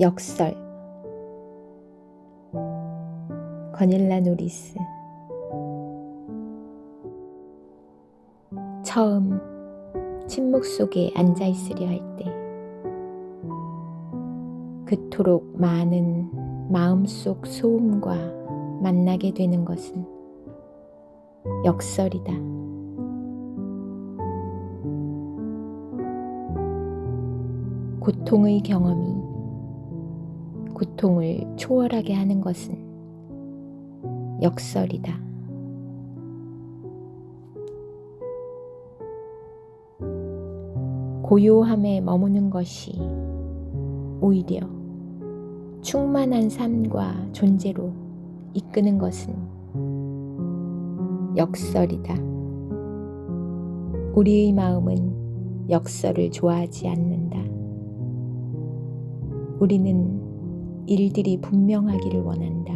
역설 거닐라 노리스 처음 침묵 속에 앉아 있으려 할 때 그토록 많은 마음속 소음과 만나게 되는 것은 역설이다. 고통의 경험이 고통을 초월하게 하는 것은 역설이다. 고요함에 머무는 것이 오히려 충만한 삶과 존재로 이끄는 것은 역설이다. 우리의 마음은 역설을 좋아하지 않는다. 우리는 일들이 분명하기를 원한다.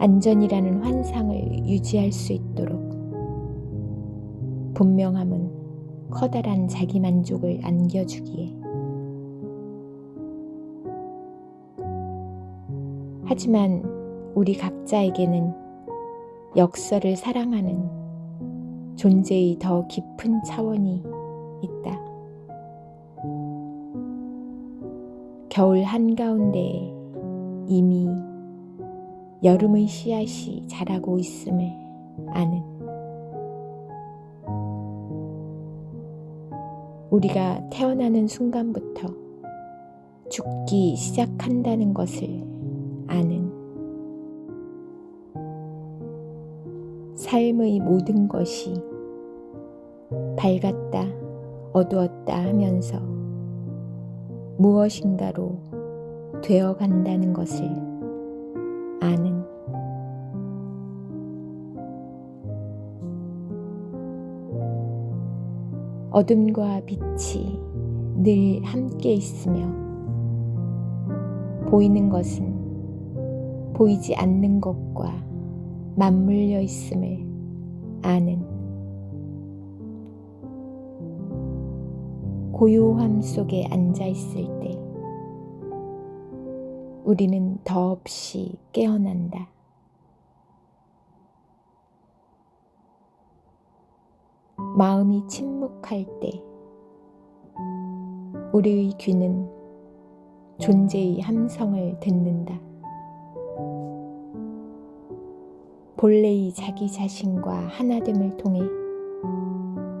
안전이라는 환상을 유지할 수 있도록 분명함은 커다란 자기 만족을 안겨주기에 하지만 우리 각자에게는 역설을 사랑하는 존재의 더 깊은 차원이 있다. 겨울 한가운데에 이미 여름의 씨앗이 자라고 있음을 아는 우리가 태어나는 순간부터 죽기 시작한다는 것을 아는 삶의 모든 것이 밝았다, 어두웠다 하면서 무엇인가로 되어 간다는 것을 아는 어둠과 빛이 늘 함께 있으며 보이는 것은 보이지 않는 것과 맞물려 있음을 아는 고요함 속에 앉아 있을 때 우리는 더없이 깨어난다. 마음이 침묵할 때 우리의 귀는 존재의 함성을 듣는다. 본래의 자기 자신과 하나됨을 통해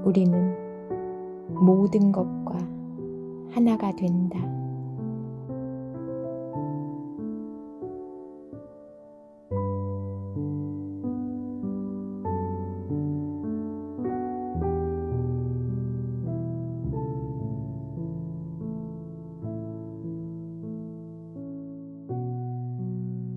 우리는 모든 것과 하나가 된다.